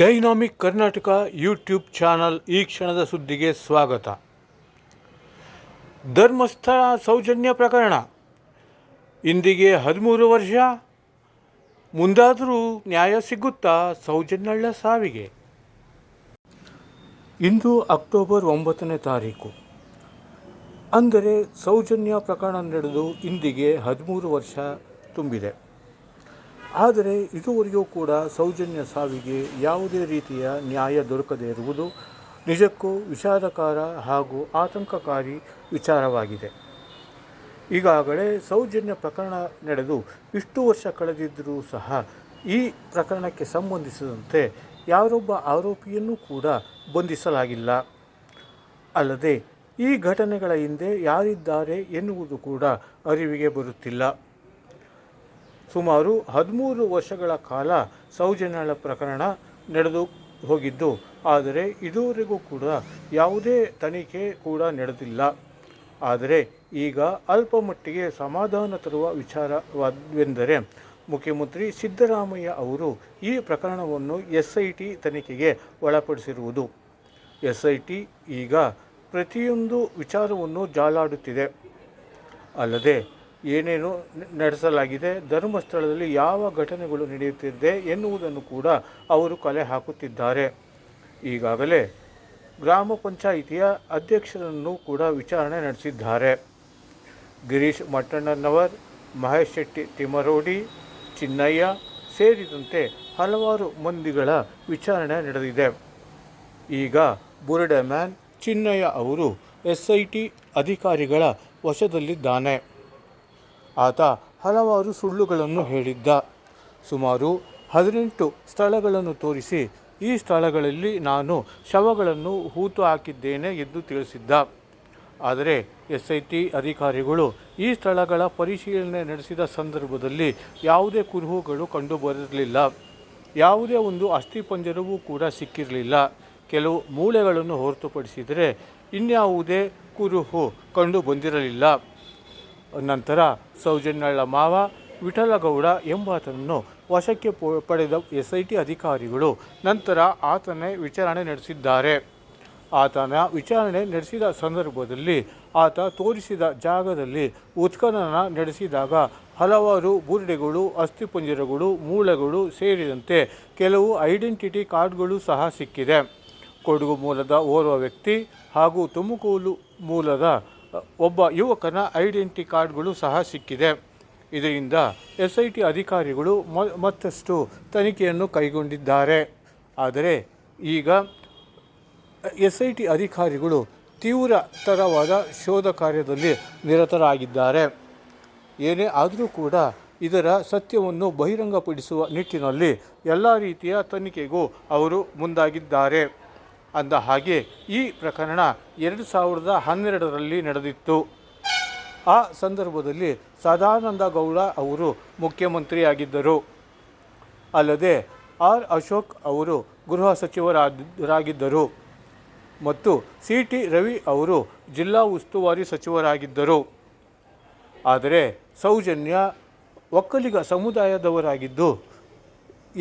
Dynamic Karnataka YouTube channel ಈ ಕ್ಷಣದ ಸುದ್ದಿಗೆ ಸ್ವಾಗತ. ಧರ್ಮಸ್ಥಳ ಸೌಜನ್ಯ ಪ್ರಕರಣ. ಇಂದಿಗೆ ಹದಿಮೂರು ವರ್ಷ. ಮುಂದಾದರೂ ನ್ಯಾಯ ಸಿಗುತ್ತಾ ಸೌಜನ್ಯಳ್ಳ ಸಾವಿಗೆ? ಇಂದು ಅಕ್ಟೋಬರ್ ಒಂಬತ್ತನೇ ತಾರೀಕು. ಅಂದರೆ ಸೌಜನ್ಯ ಪ್ರಕರಣ ನಡೆದು ಇಂದಿಗೆ ಹದಿಮೂರು ವರ್ಷ ತುಂಬಿದೆ. ಆದರೆ ಇದುವರೆಗೂ ಕೂಡ ಸೌಜನ್ಯ ಸಾವಿಗೆ ಯಾವುದೇ ರೀತಿಯ ನ್ಯಾಯ ದೊರಕದೇ ಇರುವುದು ನಿಜಕ್ಕೂ ವಿಷಾದಕಾರ ಹಾಗೂ ಆತಂಕಕಾರಿ ವಿಚಾರವಾಗಿದೆ. ಈಗಾಗಲೇ ಸೌಜನ್ಯ ಪ್ರಕರಣ ನಡೆದು ಇಷ್ಟು ವರ್ಷ ಕಳೆದಿದ್ದರೂ ಸಹ ಈ ಪ್ರಕರಣಕ್ಕೆ ಸಂಬಂಧಿಸಿದಂತೆ ಯಾರೊಬ್ಬ ಆರೋಪಿಯನ್ನೂ ಕೂಡ ಬಂಧಿಸಲಾಗಿಲ್ಲ. ಅಲ್ಲದೆ ಈ ಘಟನೆಗಳ ಹಿಂದೆ ಯಾರಿದ್ದಾರೆ ಎನ್ನುವುದು ಕೂಡ ಅರಿವಿಗೆ ಬರುತ್ತಿಲ್ಲ. ಸುಮಾರು ಹದಿಮೂರು ವರ್ಷಗಳ ಕಾಲ ಸೌಜನ್ಯಳ ಪ್ರಕರಣ ನಡೆದು ಹೋಗಿದ್ದು, ಆದರೆ ಇದುವರೆಗೂ ಕೂಡ ಯಾವುದೇ ತನಿಖೆ ಕೂಡ ನಡೆದಿಲ್ಲ. ಆದರೆ ಈಗ ಅಲ್ಪಮಟ್ಟಿಗೆ ಸಮಾಧಾನ ತರುವ ವಿಚಾರವಾದವೆಂದರೆ, ಮುಖ್ಯಮಂತ್ರಿ ಸಿದ್ದರಾಮಯ್ಯ ಅವರು ಈ ಪ್ರಕರಣವನ್ನು ಎಸ್ ಐ ಟಿ ತನಿಖೆಗೆ ಒಳಪಡಿಸಿರುವುದು. ಎಸ್ ಐ ಟಿ ಈಗ ಪ್ರತಿಯೊಂದು ವಿಚಾರವನ್ನು ಜಾಲಾಡುತ್ತಿದೆ. ಅಲ್ಲದೆ ಏನೇನು ನಡೆಸಲಾಗಿದೆ, ಧರ್ಮಸ್ಥಳದಲ್ಲಿ ಯಾವ ಘಟನೆಗಳು ನಡೆಯುತ್ತಿದೆ ಎನ್ನುವುದನ್ನು ಕೂಡ ಅವರು ಕಲೆ ಹಾಕುತ್ತಿದ್ದಾರೆ. ಈಗಾಗಲೇ ಗ್ರಾಮ ಪಂಚಾಯಿತಿಯ ಅಧ್ಯಕ್ಷರನ್ನು ಕೂಡ ವಿಚಾರಣೆ ನಡೆಸಿದ್ದಾರೆ. ಗಿರೀಶ್ ಮಟ್ಟಣ್ಣನವರ್, ಮಹೇಶ್ ಶೆಟ್ಟಿ ತಿಮರೋಡಿ ಚಿನ್ನಯ್ಯ ಸೇರಿದಂತೆ ಹಲವಾರು ಮಂದಿಗಳ ವಿಚಾರಣೆ ನಡೆದಿದೆ. ಈಗ ಬುರುಡೆ ಮ್ಯಾನ್ ಚಿನ್ನಯ್ಯ ಅವರು ಎಸ್ ಐ ಟಿ ಅಧಿಕಾರಿಗಳ ವಶದಲ್ಲಿದ್ದಾನೆ. ಆತ ಹಲವಾರು ಸುಳ್ಳುಗಳನ್ನು ಹೇಳಿದ್ದ. ಸುಮಾರು ಹದಿನೆಂಟು ಸ್ಥಳಗಳನ್ನು ತೋರಿಸಿ ಈ ಸ್ಥಳಗಳಲ್ಲಿ ನಾನು ಶವಗಳನ್ನು ಹೂತು ಹಾಕಿದ್ದೇನೆ ಎಂದು ತಿಳಿಸಿದ್ದ. ಆದರೆ ಎಸ್ ಐ ಟಿ ಅಧಿಕಾರಿಗಳು ಈ ಸ್ಥಳಗಳ ಪರಿಶೀಲನೆ ನಡೆಸಿದ ಸಂದರ್ಭದಲ್ಲಿ ಯಾವುದೇ ಕುರುಹುಗಳು ಕಂಡುಬರಲಿಲ್ಲ. ಯಾವುದೇ ಒಂದು ಅಸ್ಥಿಪಂಜರವೂ ಕೂಡ ಸಿಕ್ಕಿರಲಿಲ್ಲ. ಕೆಲವು ಮೂಳೆಗಳನ್ನು ಹೊರತುಪಡಿಸಿದರೆ ಇನ್ಯಾವುದೇ ಕುರುಹು ಕಂಡು ಬಂದಿರಲಿಲ್ಲ ನಂತರ ಸೌಜನ್ಯಳ ಮಾವ ವಿಠಲಗೌಡ ಎಂಬಾತನನ್ನು ವಶಕ್ಕೆ ಪಡೆದ ಎಸ್ ಐ ಟಿ ಅಧಿಕಾರಿಗಳು ನಂತರ ಆತನೇ ವಿಚಾರಣೆ ನಡೆಸಿದ್ದಾರೆ. ಆತನ ವಿಚಾರಣೆ ನಡೆಸಿದ ಸಂದರ್ಭದಲ್ಲಿ ಆತ ತೋರಿಸಿದ ಜಾಗದಲ್ಲಿ ಉತ್ಖನನ ನಡೆಸಿದಾಗ ಹಲವಾರು ಬುರುಡೆಗಳು ಅಸ್ಥಿಪಂಜರಗಳು, ಮೂಳೆಗಳು ಸೇರಿದಂತೆ ಕೆಲವು ಐಡೆಂಟಿಟಿ ಕಾರ್ಡ್ಗಳು ಸಹ ಸಿಕ್ಕಿದೆ. ಕೊಡಗು ಮೂಲದ ಓರ್ವ ವ್ಯಕ್ತಿ ಹಾಗೂ ತುಮಕೂಲು ಮೂಲದ ಒಬ್ಬ ಯುವಕನ ಐಡೆಂಟಿ ಕಾರ್ಡ್ಗಳು ಸಹ ಸಿಕ್ಕಿದೆ. ಇದರಿಂದ ಎಸ್ ಐ ಟಿ ಅಧಿಕಾರಿಗಳು ಮತ್ತಷ್ಟು ತನಿಖೆಯನ್ನು ಕೈಗೊಂಡಿದ್ದಾರೆ. ಆದರೆ ಈಗ ಎಸ್ ಐ ಟಿ ಅಧಿಕಾರಿಗಳು ತೀವ್ರತರವಾದ ಶೋಧ ಕಾರ್ಯದಲ್ಲಿ ನಿರತರಾಗಿದ್ದಾರೆ. ಏನೇ ಆದರೂ ಕೂಡ ಇದರ ಸತ್ಯವನ್ನು ಬಹಿರಂಗಪಡಿಸುವ ನಿಟ್ಟಿನಲ್ಲಿ ಎಲ್ಲ ರೀತಿಯ ತನಿಖೆಗೂ ಅವರು ಮುಂದಾಗಿದ್ದಾರೆ. ಅಂದ ಹಾಗೆ ಈ ಪ್ರಕರಣ ಎರಡು ಸಾವಿರದ ಹನ್ನೆರಡರಲ್ಲಿ ನಡೆದಿತ್ತು. ಆ ಸಂದರ್ಭದಲ್ಲಿ ಸದಾನಂದ ಗೌಡ ಅವರು ಮುಖ್ಯಮಂತ್ರಿಯಾಗಿದ್ದರು. ಅಲ್ಲದೆ ಆರ್ ಅಶೋಕ್ ಅವರು ಗೃಹ ಸಚಿವರಾಗಿದ್ದರು ಮತ್ತು ಸಿ ಟಿ ರವಿ ಅವರು ಜಿಲ್ಲಾ ಉಸ್ತುವಾರಿ ಸಚಿವರಾಗಿದ್ದರು. ಆದರೆ ಸೌಜನ್ಯ ಒಕ್ಕಲಿಗ ಸಮುದಾಯದವರಾಗಿದ್ದು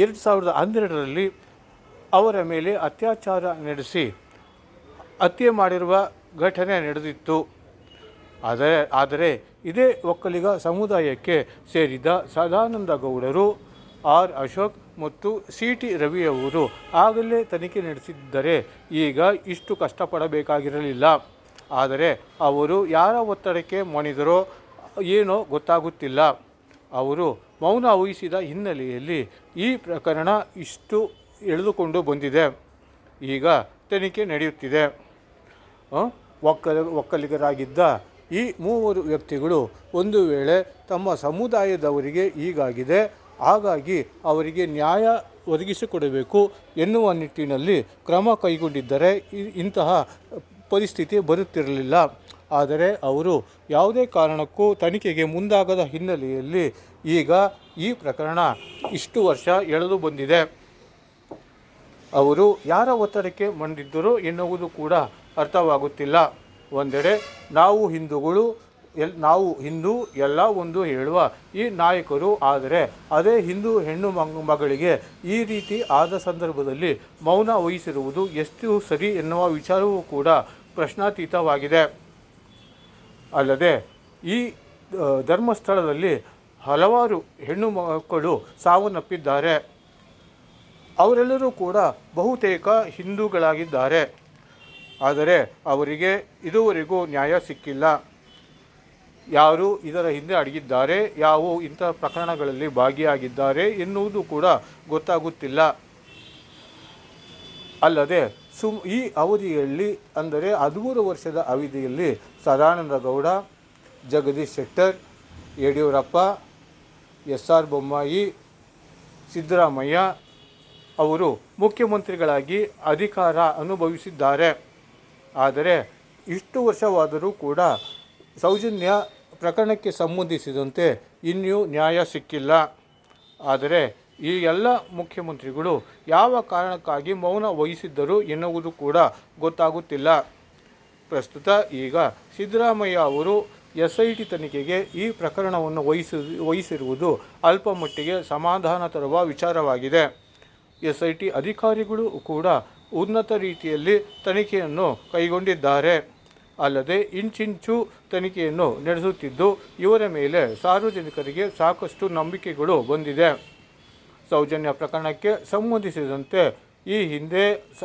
ಎರಡು ಸಾವಿರದ ಹನ್ನೆರಡರಲ್ಲಿ ಅವರ ಮೇಲೆ ಅತ್ಯಾಚಾರ ನಡೆಸಿ ಹತ್ಯೆ ಮಾಡಿರುವ ಘಟನೆ ನಡೆದಿತ್ತು. ಆದರೆ ಆದರೆ ಇದೇ ಒಕ್ಕಲಿಗ ಸಮುದಾಯಕ್ಕೆ ಸೇರಿದ ಸದಾನಂದ ಗೌಡರು, ಆರ್ ಅಶೋಕ್ ಮತ್ತು ಸಿ ಟಿ ರವಿಯವರು ಆಗಲೇ ತನಿಖೆ ನಡೆಸಿದ್ದರೆ ಈಗ ಇಷ್ಟು ಕಷ್ಟಪಡಬೇಕಾಗಿರಲಿಲ್ಲ. ಆದರೆ ಅವರು ಯಾರ ಒತ್ತಡಕ್ಕೆ ಮಣಿದರೋ ಏನೋ ಗೊತ್ತಾಗುತ್ತಿಲ್ಲ. ಅವರು ಮೌನ ವಹಿಸಿದ ಹಿನ್ನೆಲೆಯಲ್ಲಿ ಈ ಪ್ರಕರಣ ಇಷ್ಟು ಎಳೆದುಕೊಂಡು ಬಂದಿದೆ. ಈಗ ತನಿಖೆ ನಡೆಯುತ್ತಿದೆ. ಒಕ್ಕಲ, ಒಕ್ಕಲಿಗರಾಗಿದ್ದ ಈ ಮೂವರು ವ್ಯಕ್ತಿಗಳು ಒಂದು ವೇಳೆ ತಮ್ಮ ಸಮುದಾಯದವರಿಗೆ ಈಗಾಗಿದೆ, ಹಾಗಾಗಿ ಅವರಿಗೆ ನ್ಯಾಯ ಒದಗಿಸಿಕೊಡಬೇಕು ಎನ್ನುವ ನಿಟ್ಟಿನಲ್ಲಿ ಕ್ರಮ ಕೈಗೊಂಡಿದ್ದರೆ ಇಂತಹ ಪರಿಸ್ಥಿತಿ ಬರುತ್ತಿರಲಿಲ್ಲ. ಆದರೆ ಅವರು ಯಾವುದೇ ಕಾರಣಕ್ಕೂ ತನಿಖೆಗೆ ಮುಂದಾಗದ ಹಿನ್ನೆಲೆಯಲ್ಲಿ ಈಗ ಈ ಪ್ರಕರಣ ಇಷ್ಟು ವರ್ಷ ಎಳೆದು ಬಂದಿದೆ. ಅವರು ಯಾರ ಒತ್ತಡಕ್ಕೆ ಮಂಡಿದ್ದರು ಎನ್ನುವುದು ಕೂಡ ಅರ್ಥವಾಗುತ್ತಿಲ್ಲ. ಒಂದೆಡೆ ನಾವು ಹಿಂದೂಗಳು, ಎಲ್, ನಾವು ಹಿಂದೂ, ಎಲ್ಲ ಒಂದು ಹೇಳುವ ಈ ನಾಯಕರು, ಆದರೆ ಅದೇ ಹಿಂದೂ ಹೆಣ್ಣು ಮಗ ಮಗಳಿಗೆ ಈ ರೀತಿ ಆದ ಸಂದರ್ಭದಲ್ಲಿ ಮೌನ ವಹಿಸಿರುವುದು ಎಷ್ಟು ಸರಿ ಎನ್ನುವ ವಿಚಾರವೂ ಕೂಡ ಪ್ರಶ್ನಾತೀತವಾಗಿದೆ. ಅಲ್ಲದೆ ಈ ಧರ್ಮಸ್ಥಳದಲ್ಲಿ ಹಲವಾರು ಹೆಣ್ಣು ಮಕ್ಕಳು ಸಾವನ್ನಪ್ಪಿದ್ದಾರೆ. ಅವರೆಲ್ಲರೂ ಕೂಡ ಬಹುತೇಕ ಹಿಂದೂಗಳಾಗಿದ್ದಾರೆ. ಆದರೆ ಅವರಿಗೆ ಇದುವರೆಗೂ ನ್ಯಾಯ ಸಿಕ್ಕಿಲ್ಲ. ಯಾರು ಇದರ ಹಿಂದೆ ಅಡಗಿದ್ದಾರೆ, ಯಾವ ಇಂಥ ಪ್ರಕರಣಗಳಲ್ಲಿ ಭಾಗಿಯಾಗಿದ್ದಾರೆ ಎನ್ನುವುದು ಕೂಡ ಗೊತ್ತಾಗುತ್ತಿಲ್ಲ. ಅಲ್ಲದೆ ಸುಮ್ ಈ ಅವಧಿಯಲ್ಲಿ ಅಂದರೆ ಹದಿಮೂರು ವರ್ಷದ ಅವಧಿಯಲ್ಲಿ ಸದಾನಂದ ಗೌಡ ಜಗದೀಶ್ ಶೆಟ್ಟರ್, ಯಡಿಯೂರಪ್ಪ, ಎಸ್ ಆರ್ ಬೊಮ್ಮಾಯಿ, ಸಿದ್ದರಾಮಯ್ಯ ಅವರು ಮುಖ್ಯಮಂತ್ರಿಗಳಾಗಿ ಅಧಿಕಾರ ಅನುಭವಿಸಿದ್ದಾರೆ. ಆದರೆ ಇಷ್ಟು ವರ್ಷವಾದರೂ ಕೂಡ ಸೌಜನ್ಯ ಪ್ರಕರಣಕ್ಕೆ ಸಂಬಂಧಿಸಿದಂತೆ ಇನ್ನೂ ನ್ಯಾಯ ಸಿಕ್ಕಿಲ್ಲ. ಆದರೆ ಈ ಎಲ್ಲ ಮುಖ್ಯಮಂತ್ರಿಗಳು ಯಾವ ಕಾರಣಕ್ಕಾಗಿ ಮೌನ ವಹಿಸಿದ್ದರು ಎನ್ನುವುದು ಕೂಡ ಗೊತ್ತಾಗುತ್ತಿಲ್ಲ. ಪ್ರಸ್ತುತ ಈಗ ಸಿದ್ದರಾಮಯ್ಯ ಅವರು ಎಸ್ ಐ ಟಿ ತನಿಖೆಗೆ ಈ ಪ್ರಕರಣವನ್ನು ವಹಿಸಿ, ವಹಿಸಿರುವುದು ಅಲ್ಪಮಟ್ಟಿಗೆ ಸಮಾಧಾನ ತರುವ ವಿಚಾರವಾಗಿದೆ. ಎಸ್ ಐ ಟಿ ಅಧಿಕಾರಿಗಳು ಕೂಡ ಉನ್ನತ ರೀತಿಯಲ್ಲಿ ತನಿಖೆಯನ್ನು ಕೈಗೊಂಡಿದ್ದಾರೆ. ಅಲ್ಲದೆ ಇಂಚಿಂಚು ತನಿಖೆಯನ್ನು ನಡೆಸುತ್ತಿದ್ದು, ಇವರ ಮೇಲೆ ಸಾರ್ವಜನಿಕರಿಗೆ ಸಾಕಷ್ಟು ನಂಬಿಕೆಗಳು ಬಂದಿದೆ. ಸೌಜನ್ಯ ಪ್ರಕರಣಕ್ಕೆ ಸಂಬಂಧಿಸಿದಂತೆ ಈ ಹಿಂದೆ ಸ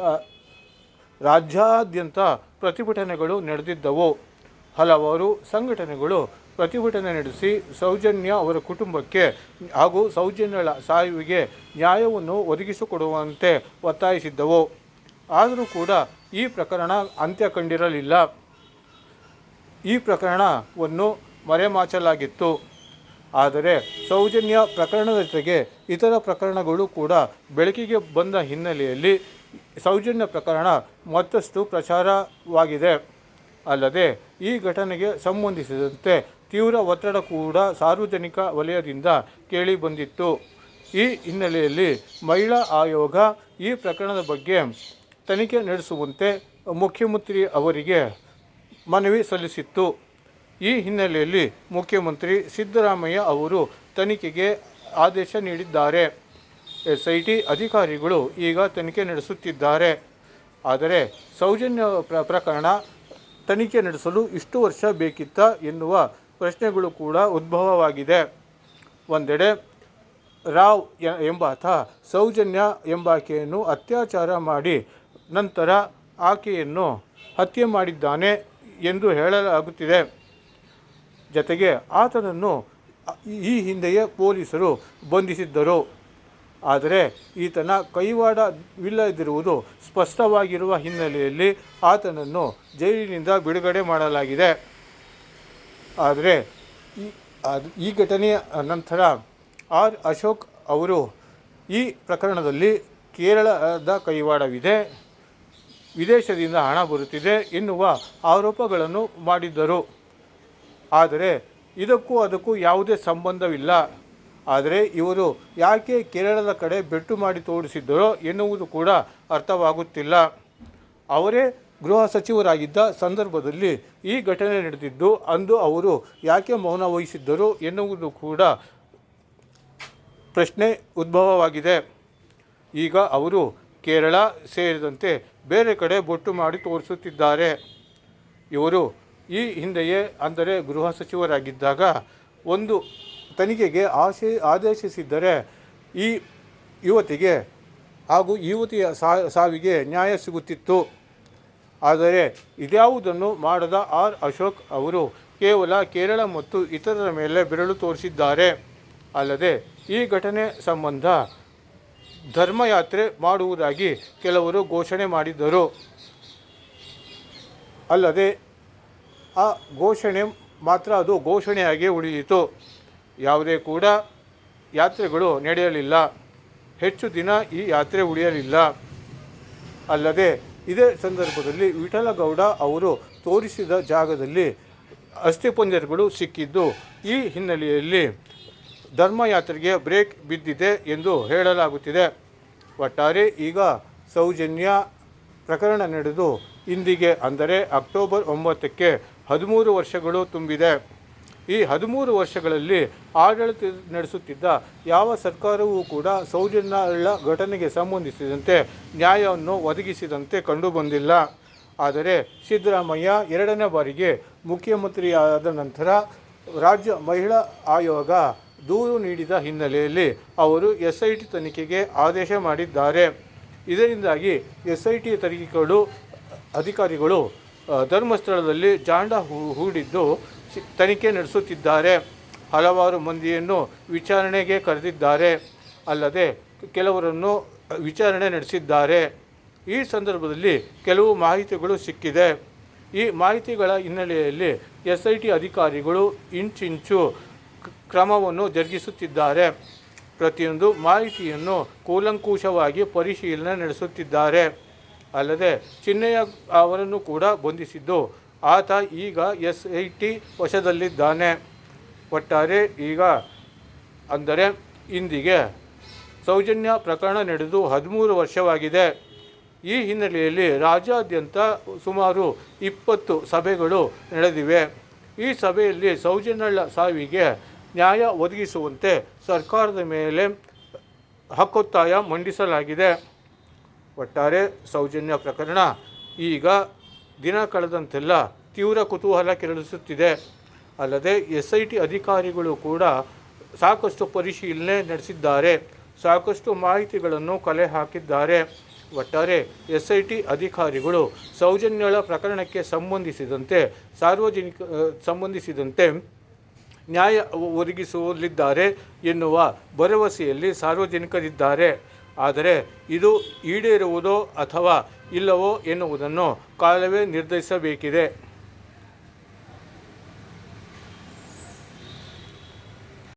ರಾಜ್ಯಾದ್ಯಂತ ಪ್ರತಿಭಟನೆಗಳು ನಡೆದಿದ್ದವು. ಹಲವಾರು ಸಂಘಟನೆಗಳು ಪ್ರತಿಭಟನೆ ನಡೆಸಿ ಸೌಜನ್ಯ ಅವರ ಕುಟುಂಬಕ್ಕೆ ಹಾಗೂ ಸೌಜನ್ಯಳ ಸಾವಿಗೆ ನ್ಯಾಯವನ್ನು ಒದಗಿಸಿಕೊಡುವಂತೆ ಒತ್ತಾಯಿಸಿದ್ದವು. ಆದರೂ ಕೂಡ ಈ ಪ್ರಕರಣ ಅಂತ್ಯ ಕಂಡಿರಲಿಲ್ಲ. ಈ ಪ್ರಕರಣವನ್ನು ಮರೆಮಾಚಲಾಗಿತ್ತು. ಆದರೆ ಸೌಜನ್ಯ ಪ್ರಕರಣದ ಜೊತೆಗೆ ಇತರ ಪ್ರಕರಣಗಳು ಕೂಡ ಬೆಳಕಿಗೆ ಬಂದ ಹಿನ್ನೆಲೆಯಲ್ಲಿ ಸೌಜನ್ಯ ಪ್ರಕರಣ ಮತ್ತಷ್ಟು ಪ್ರಚಾರವಾಗಿದೆ. ಅಲ್ಲದೆ ಈ ಘಟನೆಗೆ ಸಂಬಂಧಿಸಿದಂತೆ ತೀವ್ರ ಒತ್ತಡ ಕೂಡ ಸಾರ್ವಜನಿಕ ವಲಯದಿಂದ ಕೇಳಿಬಂದಿತ್ತು ಈ ಹಿನ್ನೆಲೆಯಲ್ಲಿ ಮಹಿಳಾ ಆಯೋಗ ಈ ಪ್ರಕರಣದ ಬಗ್ಗೆ ತನಿಖೆ ನಡೆಸುವಂತೆ ಮುಖ್ಯಮಂತ್ರಿ ಅವರಿಗೆ ಮನವಿ ಸಲ್ಲಿಸಿತ್ತು. ಈ ಹಿನ್ನೆಲೆಯಲ್ಲಿ ಮುಖ್ಯಮಂತ್ರಿ ಸಿದ್ದರಾಮಯ್ಯ ಅವರು ತನಿಖೆಗೆ ಆದೇಶ ನೀಡಿದ್ದಾರೆ. ಎಸ್ ಐ ಟಿ ಅಧಿಕಾರಿಗಳು ಈಗ ತನಿಖೆ ನಡೆಸುತ್ತಿದ್ದಾರೆ. ಆದರೆ ಸೌಜನ್ಯ ಪ್ರ, ಪ್ರಕರಣ ತನಿಖೆ ನಡೆಸಲು ಇಷ್ಟು ವರ್ಷ ಬೇಕಿತ್ತ ಎನ್ನುವ ಪ್ರಶ್ನೆಗಳು ಕೂಡ ಉದ್ಭವವಾಗಿದೆ. ಒಂದೆಡೆ, ರಾವ್ ಎಂಬಾತ ಸೌಜನ್ಯ ಎಂಬಾಕೆಯನ್ನು ಅತ್ಯಾಚಾರ ಮಾಡಿ ನಂತರ ಆಕೆಯನ್ನು ಹತ್ಯೆ ಮಾಡಿದ್ದಾನೆ ಎಂದು ಹೇಳಲಾಗುತ್ತಿದೆ. ಜತೆಗೆ ಆತನನ್ನು ಈ ಹಿಂದೆಯೇ ಪೊಲೀಸರು ಬಂಧಿಸಿದ್ದರು. ಆದರೆ ಈತನ ಕೈವಾಡವಿಲ್ಲದಿರುವುದು ಸ್ಪಷ್ಟವಾಗಿರುವ ಹಿನ್ನೆಲೆಯಲ್ಲಿ ಆತನನ್ನು ಜೈಲಿನಿಂದ ಬಿಡುಗಡೆ ಮಾಡಲಾಗಿದೆ. ಆದರೆ ಈ ಈ ಘಟನೆಯ ನಂತರ ಆರ್ ಅಶೋಕ್ ಅವರು ಈ ಪ್ರಕರಣದಲ್ಲಿ ಕೇರಳದ ಕೈವಾಡವಿದೆ, ವಿದೇಶದಿಂದ ಹಣ ಬರುತ್ತಿದೆ ಎನ್ನುವ ಆರೋಪಗಳನ್ನು ಮಾಡಿದ್ದರು. ಆದರೆ ಇದಕ್ಕೂ ಅದಕ್ಕೂ ಯಾವುದೇ ಸಂಬಂಧವಿಲ್ಲ. ಆದರೆ ಇವರು ಯಾಕೆ ಕೇರಳದ ಕಡೆ ಬೆಟ್ಟು ಮಾಡಿ ತೋರಿಸಿದ್ದರೋ ಎನ್ನುವುದು ಕೂಡ ಅರ್ಥವಾಗುತ್ತಿಲ್ಲ. ಅವರೇ ಗೃಹ ಸಚಿವರಾಗಿದ್ದ ಸಂದರ್ಭದಲ್ಲಿ ಈ ಘಟನೆ ನಡೆದಿದ್ದು, ಅಂದು ಅವರು ಯಾಕೆ ಮೌನ ವಹಿಸಿದ್ದರು ಎನ್ನುವುದು ಕೂಡ ಪ್ರಶ್ನೆ ಉದ್ಭವವಾಗಿದೆ. ಈಗ ಅವರು ಕೇರಳ ಸೇರಿದಂತೆ ಬೇರೆ ಕಡೆ ಬೊಟ್ಟು ಮಾಡಿ ತೋರಿಸುತ್ತಿದ್ದಾರೆ. ಇವರು ಈ ಹಿಂದೆಯೇ ಅಂದರೆ ಗೃಹ ಸಚಿವರಾಗಿದ್ದಾಗ ಒಂದು ತನಿಖೆಗೆ ಆಶೆ ಆದೇಶಿಸಿದ್ದರೆ ಈ ಯುವತಿಗೆ ಹಾಗೂ ಯುವತಿಯ ಸಾವಿಗೆ ನ್ಯಾಯ ಸಿಗುತ್ತಿತ್ತು. ಆದರೆ ಇದ್ಯಾವುದನ್ನು ಮಾಡದ ಆರ್ ಅಶೋಕ್ ಅವರು ಕೇವಲ ಕೇರಳ ಮತ್ತು ಇತರರ ಮೇಲೆ ಬೆರಳು ತೋರಿಸಿದ್ದಾರೆ. ಅಲ್ಲದೆ ಈ ಘಟನೆ ಸಂಬಂಧ ಧರ್ಮಯಾತ್ರೆ ಮಾಡುವುದಾಗಿ ಕೆಲವರು ಘೋಷಣೆ ಮಾಡಿದ್ದರು. ಅಲ್ಲದೆ ಆ ಘೋಷಣೆ ಮಾತ್ರ ಅದು ಘೋಷಣೆಯಾಗಿ ಉಳಿಯಿತು. ಯಾವುದೇ ಕೂಡ ಯಾತ್ರೆಗಳು ನಡೆಯಲಿಲ್ಲ. ಹೆಚ್ಚು ದಿನ ಈ ಯಾತ್ರೆ ಉಳಿಯಲಿಲ್ಲ. ಅಲ್ಲದೆ ಇದೇ ಸಂದರ್ಭದಲ್ಲಿ ವಿಠಲಗೌಡ ಅವರು ತೋರಿಸಿದ ಜಾಗದಲ್ಲಿ ಅಸ್ಥಿಪಂಜರಗಳು ಸಿಕ್ಕಿದ್ದು, ಈ ಹಿನ್ನೆಲೆಯಲ್ಲಿ ಧರ್ಮಯಾತ್ರೆಗೆ ಬ್ರೇಕ್ ಬಿದ್ದಿದೆ ಎಂದು ಹೇಳಲಾಗುತ್ತಿದೆ. ಒಟ್ಟಾರೆ ಈಗ ಸೌಜನ್ಯ ಪ್ರಕರಣ ನಡೆದು, ಇಂದಿಗೆ ಅಂದರೆ ಅಕ್ಟೋಬರ್ ಒಂಬತ್ತಕ್ಕೆ ಹದಿಮೂರು ವರ್ಷಗಳು ತುಂಬಿದೆ. ಈ ಹದಿಮೂರು ವರ್ಷಗಳಲ್ಲಿ ಆಡಳಿತ ನಡೆಸುತ್ತಿದ್ದ ಯಾವ ಸರ್ಕಾರವೂ ಕೂಡ ಸೌಜನ್ಯಳ ಘಟನೆಗೆ ಸಂಬಂಧಿಸಿದಂತೆ ನ್ಯಾಯವನ್ನು ಒದಗಿಸಿದಂತೆ ಕಂಡುಬಂದಿಲ್ಲ. ಆದರೆ ಸಿದ್ದರಾಮಯ್ಯ ಎರಡನೇ ಬಾರಿಗೆ ಮುಖ್ಯಮಂತ್ರಿಯಾದ ನಂತರ ರಾಜ್ಯ ಮಹಿಳಾ ಆಯೋಗ ದೂರು ನೀಡಿದ ಹಿನ್ನೆಲೆಯಲ್ಲಿ ಅವರು ಎಸ್ ಐ ಟಿ ತನಿಖೆಗೆ ಆದೇಶ ಮಾಡಿದ್ದಾರೆ. ಇದರಿಂದಾಗಿ ಎಸ್ ಐ ಟಿ ತನಿಖೆಗಳು ಅಧಿಕಾರಿಗಳು ಧರ್ಮಸ್ಥಳದಲ್ಲಿ ಜಾಂಡ ಹೂ- ಹೂಡಿದ್ದು ತನಿಖೆ ನಡೆಸುತ್ತಿದ್ದಾರೆ. ಹಲವಾರು ಮಂದಿಯನ್ನು ವಿಚಾರಣೆಗೆ ಕರೆದಿದ್ದಾರೆ. ಅಲ್ಲದೆ ಕೆಲವರನ್ನು ವಿಚಾರಣೆ ನಡೆಸಿದ್ದಾರೆ. ಈ ಸಂದರ್ಭದಲ್ಲಿ ಕೆಲವು ಮಾಹಿತಿಗಳು ಸಿಕ್ಕಿದೆ. ಈ ಮಾಹಿತಿಗಳ ಹಿನ್ನೆಲೆಯಲ್ಲಿ ಎಸ್ ಐ ಟಿ ಅಧಿಕಾರಿಗಳು ಇಂಚಿಂಚು ಕ್ರಮವನ್ನು ಜರುಗಿಸುತ್ತಿದ್ದಾರೆ. ಪ್ರತಿಯೊಂದು ಮಾಹಿತಿಯನ್ನು ಕೂಲಂಕುಷವಾಗಿ ಪರಿಶೀಲನೆ ನಡೆಸುತ್ತಿದ್ದಾರೆ. ಅಲ್ಲದೆ ಚಿನ್ನಯ್ಯ ಅವರನ್ನು ಕೂಡ ಬಂಧಿಸಿದ್ದು ಆತ ಈಗ ಎಸ್ ಐ ಟಿ ವಶದಲ್ಲಿದ್ದಾನೆ. ಒಟ್ಟಾರೆ ಈಗ ಅಂದರೆ ಇಂದಿಗೆ ಸೌಜನ್ಯ ಪ್ರಕರಣ ನಡೆದು ಹದಿಮೂರು ವರ್ಷವಾಗಿದೆ. ಈ ಹಿನ್ನೆಲೆಯಲ್ಲಿ ರಾಜ್ಯಾದ್ಯಂತ ಸುಮಾರು ಇಪ್ಪತ್ತು ಸಭೆಗಳು ನಡೆದಿವೆ. ಈ ಸಭೆಯಲ್ಲಿ ಸೌಜನ್ಯಳ ಸಾವಿಗೆ ನ್ಯಾಯ ಒದಗಿಸುವಂತೆ ಸರ್ಕಾರದ ಮೇಲೆ ಹಕ್ಕೊತ್ತಾಯ ಮಂಡಿಸಲಾಗಿದೆ. ಒಟ್ಟಾರೆ ಸೌಜನ್ಯ ಪ್ರಕರಣ ಈಗ ದಿನ ಕಳೆದಂತೆಲ್ಲ ತೀವ್ರ ಕುತೂಹಲ ಕೆರಳಿಸುತ್ತಿದೆ. ಅಲ್ಲದೆ ಎಸ್ ಐ ಟಿ ಅಧಿಕಾರಿಗಳು ಕೂಡ ಸಾಕಷ್ಟು ಪರಿಶೀಲನೆ ನಡೆಸಿದ್ದಾರೆ. ಸಾಕಷ್ಟು ಮಾಹಿತಿಗಳನ್ನು ಕಲೆ ಹಾಕಿದ್ದಾರೆ. ಒಟ್ಟಾರೆ ಎಸ್ ಐ ಟಿ ಅಧಿಕಾರಿಗಳು ಸೌಜನ್ಯಗಳ ಪ್ರಕರಣಕ್ಕೆ ಸಂಬಂಧಿಸಿದಂತೆ, ಸಾರ್ವಜನಿಕ ಸಂಬಂಧಿಸಿದಂತೆ ನ್ಯಾಯ ಒದಗಿಸಲಿದ್ದಾರೆ ಎನ್ನುವ ಭರವಸೆಯಲ್ಲಿ ಸಾರ್ವಜನಿಕರಿದ್ದಾರೆ. ಆದರೆ ಇದು ಈಡೇರುವುದೋ ಅಥವಾ ಇಲ್ಲವೋ ಎನ್ನುವುದನ್ನು ಕಾಲವೇ ನಿರ್ಧರಿಸಬೇಕಿದೆ.